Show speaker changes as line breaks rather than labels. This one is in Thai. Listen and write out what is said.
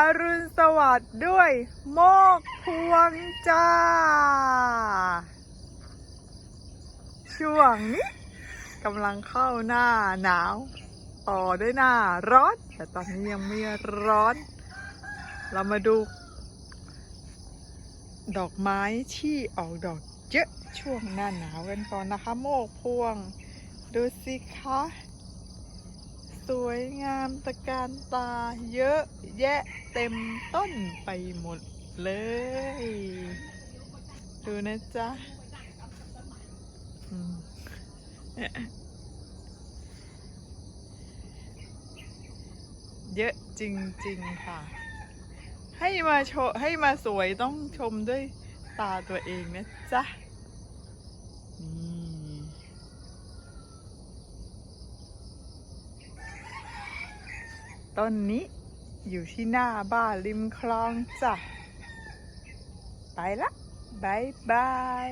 อรุณสวัสดิ์ด้วย โมกพวงจ้า ช่วงนี้กำลังเข้าหน้าหนาว ต่อด้วยหน้าร้อน แต่ตอนนี้ยังไม่ร้อน เรามาดู ดอกไม้ที่ออกดอกเยอะช่วงหน้าหนาวกันก่อนนะคะ โมกพวง ดูสิคะ สวยงามตะการตาเยอะแยะเต็มต้นไปหมดเลย ดูนะจ๊ะเยอะจริง ๆ ค่ะ ให้มาโชให้มาสวยต้องชมด้วยตาตัวเองนะจ๊ะ ต้นนี้ อยู่ที่หน้าบ้านริมคลองจ้ะ ไปละบายบาย